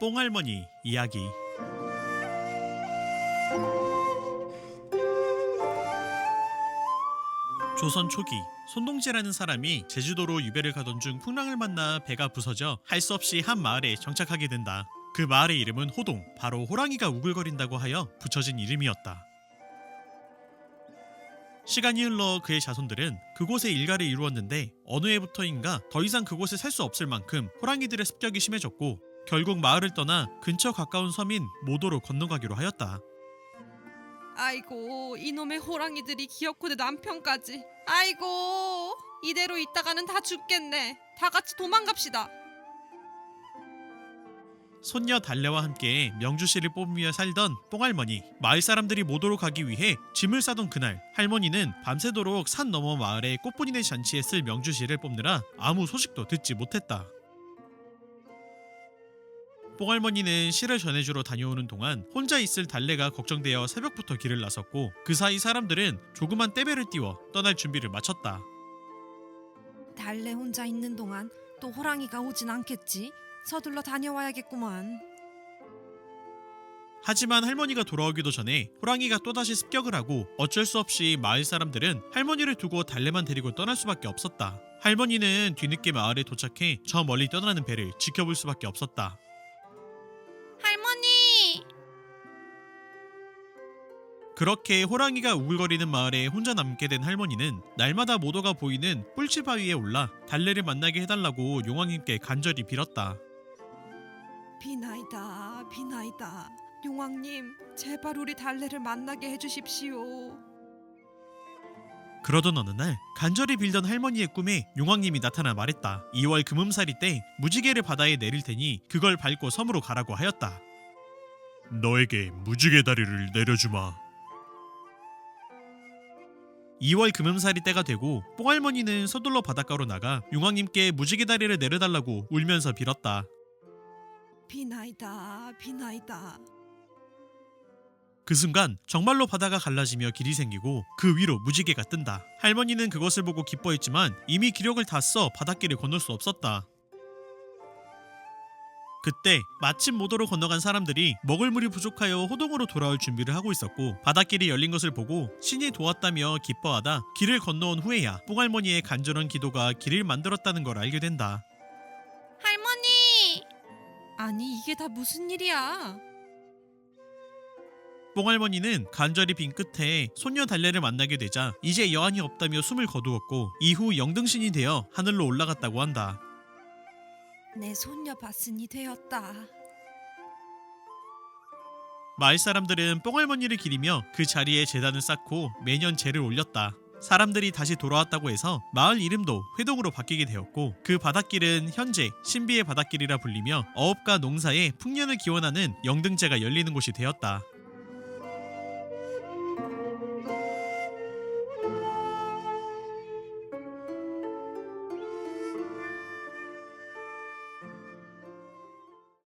뽕할머니 이야기 조선 초기 손동재라는 사람이 제주도로 유배를 가던 중 풍랑을 만나 배가 부서져 할 수 없이 한 마을에 정착하게 된다. 그 마을의 이름은 호동, 바로 호랑이가 우글거린다고 하여 붙여진 이름이었다. 시간이 흘러 그의 자손들은 그곳에 일가를 이루었는데 어느 해부터인가 더 이상 그곳에 살 수 없을 만큼 호랑이들의 습격이 심해졌고 결국 마을을 떠나 근처 가까운 섬인 모도로 건너가기로 하였다. 아이고 이놈의 호랑이들이 기어코 내 남편까지. 아이고 이대로 있다가는 다 죽겠네. 다 같이 도망갑시다 손녀 달래와 함께 명주씨를 뽑으며 살던 뽕할머니 마을 사람들이 모도로 가기 위해 짐을 싸던 그날 할머니는 밤새도록 산 너머 마을의 꽃분이네 잔치에 쓸 명주씨를 뽑느라 아무 소식도 듣지 못했다. 뽕할머니는 시를 전해주러 다녀오는 동안 혼자 있을 달래가 걱정되어 새벽부터 길을 나섰고 그 사이 사람들은 조그만 떼배를 띄워 떠날 준비를 마쳤다. 달래 혼자 있는 동안 또 호랑이가 오진 않겠지 서둘러 다녀와야겠구만 하지만 할머니가 돌아오기도 전에 호랑이가 또다시 습격을 하고 어쩔 수 없이 마을 사람들은 할머니를 두고 달래만 데리고 떠날 수밖에 없었다. 할머니는 뒤늦게 마을에 도착해 저 멀리 떠나는 배를 지켜볼 수밖에 없었다. 할머니 그렇게 호랑이가 우글거리는 마을에 혼자 남게 된 할머니는 날마다 모도가 보이는 뿔치바위에 올라 달래를 만나게 해달라고 용왕님께 간절히 빌었다. 비나이다 비나이다 용왕님 제발 우리 달래를 만나게 해주십시오 그러던 어느 날 간절히 빌던 할머니의 꿈에 용왕님이 나타나 말했다. 2월 금음살이 때 무지개를 바다에 내릴 테니 그걸 밟고 섬으로 가라고 하였다. 너에게 무지개 다리를 내려주마. 2월 금음살이 때가 되고 뽕할머니는 서둘러 바닷가로 나가 용왕님께 무지개 다리를 내려달라고 울면서 빌었다. 비나이다 비나이다 그 순간 정말로 바다가 갈라지며 길이 생기고 그 위로 무지개가 뜬다. 할머니는 그것을 보고 기뻐했지만 이미 기력을 다 써 바닷길을 건널 수 없었다. 그때 마침 모도로 건너간 사람들이 먹을 물이 부족하여 호동으로 돌아올 준비를 하고 있었고 바닷길이 열린 것을 보고 신이 도왔다며 기뻐하다 길을 건너온 후에야 뽕할머니의 간절한 기도가 길을 만들었다는 걸 알게 된다. 아니 이게 다 무슨 일이야 뽕할머니는 간절히 빈 끝에 손녀 달래를 만나게 되자 이제 여한이 없다며 숨을 거두었고 이후 영등신이 되어 하늘로 올라갔다고 한다. 내 손녀 밭은이 되었다 마을 사람들은 뽕할머니를 기리며 그 자리에 재단을 쌓고 매년 제를 올렸다. 사람들이 다시 돌아왔다고 해서 마을 이름도 회동으로 바뀌게 되었고 그 바닷길은 현재 신비의 바닷길이라 불리며 어업과 농사에 풍년을 기원하는 영등제가 열리는 곳이 되었다.